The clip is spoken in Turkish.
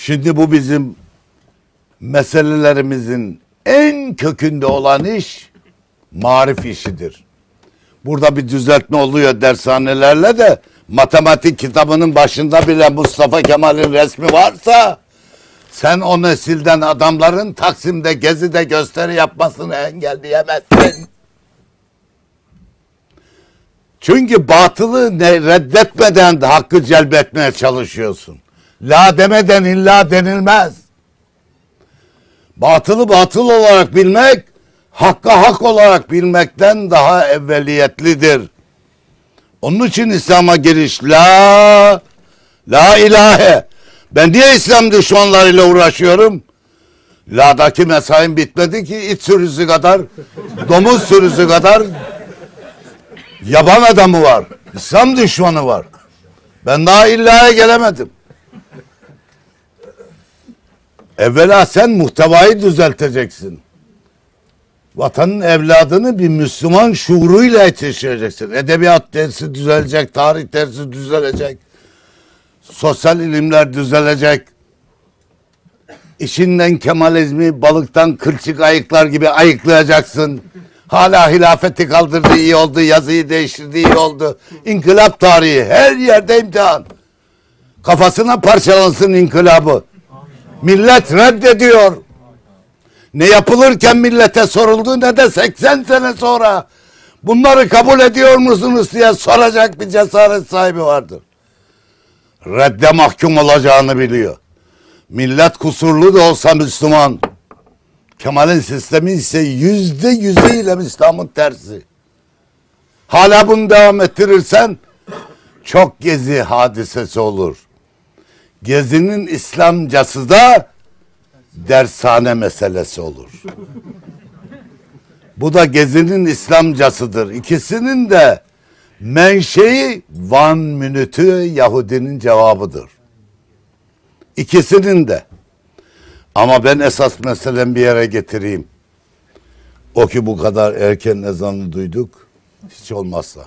Şimdi bu bizim meselelerimizin en kökünde olan iş marif işidir. Burada bir düzeltme oluyor dershanelerle de matematik kitabının başında bile Mustafa Kemal'in resmi varsa sen o nesilden adamların Taksim'de gezide gösteri yapmasını engelleyemezsin. Çünkü batılı reddetmeden de hakkı celbetmeye çalışıyorsun. La demeden illa denilmez. Batılı batıl olarak bilmek, hakka hak olarak bilmekten daha evveliyetlidir. Onun için İslam'a giriş la, la ilahe. Ben niye İslam düşmanlarıyla uğraşıyorum? La'daki mesaim bitmedi ki it sürüsü kadar, domuz sürüsü kadar yaban adamı var. İslam düşmanı var. Ben daha illaya gelemedim. Evvela sen muhtevayı düzelteceksin. Vatanın evladını bir Müslüman şuuruyla yetiştireceksin. Edebiyat dersi düzelecek, tarih dersi düzelecek. Sosyal ilimler düzelecek. İçinden Kemalizmi balıktan kılçık ayıklar gibi ayıklayacaksın. Hala hilafeti kaldırdı iyi oldu, yazıyı değiştirdi iyi oldu. İnkılap tarihi her yerde imtihan. Kafasına parçalansın inkılabı. Millet reddediyor. Ne yapılırken millete soruldu ne de 80 sene sonra bunları kabul ediyor musunuz diye soracak bir cesaret sahibi vardır. Redde mahkum olacağını biliyor. Millet kusurlu da olsa Müslüman. Kemal'in sistemi ise yüzde yüzüyle İslam'ın tersi. Hala bunu devam ettirirsen çok gezi hadisesi olur. Gezinin İslamcası da dershane meselesi olur. Bu da gezinin İslamcasıdır. İkisinin de menşei Van Minütü Yahudinin cevabıdır. İkisinin de. Ama ben esas meselem bir yere getireyim. O ki bu kadar erken ezanı duyduk. Hiç olmazsa.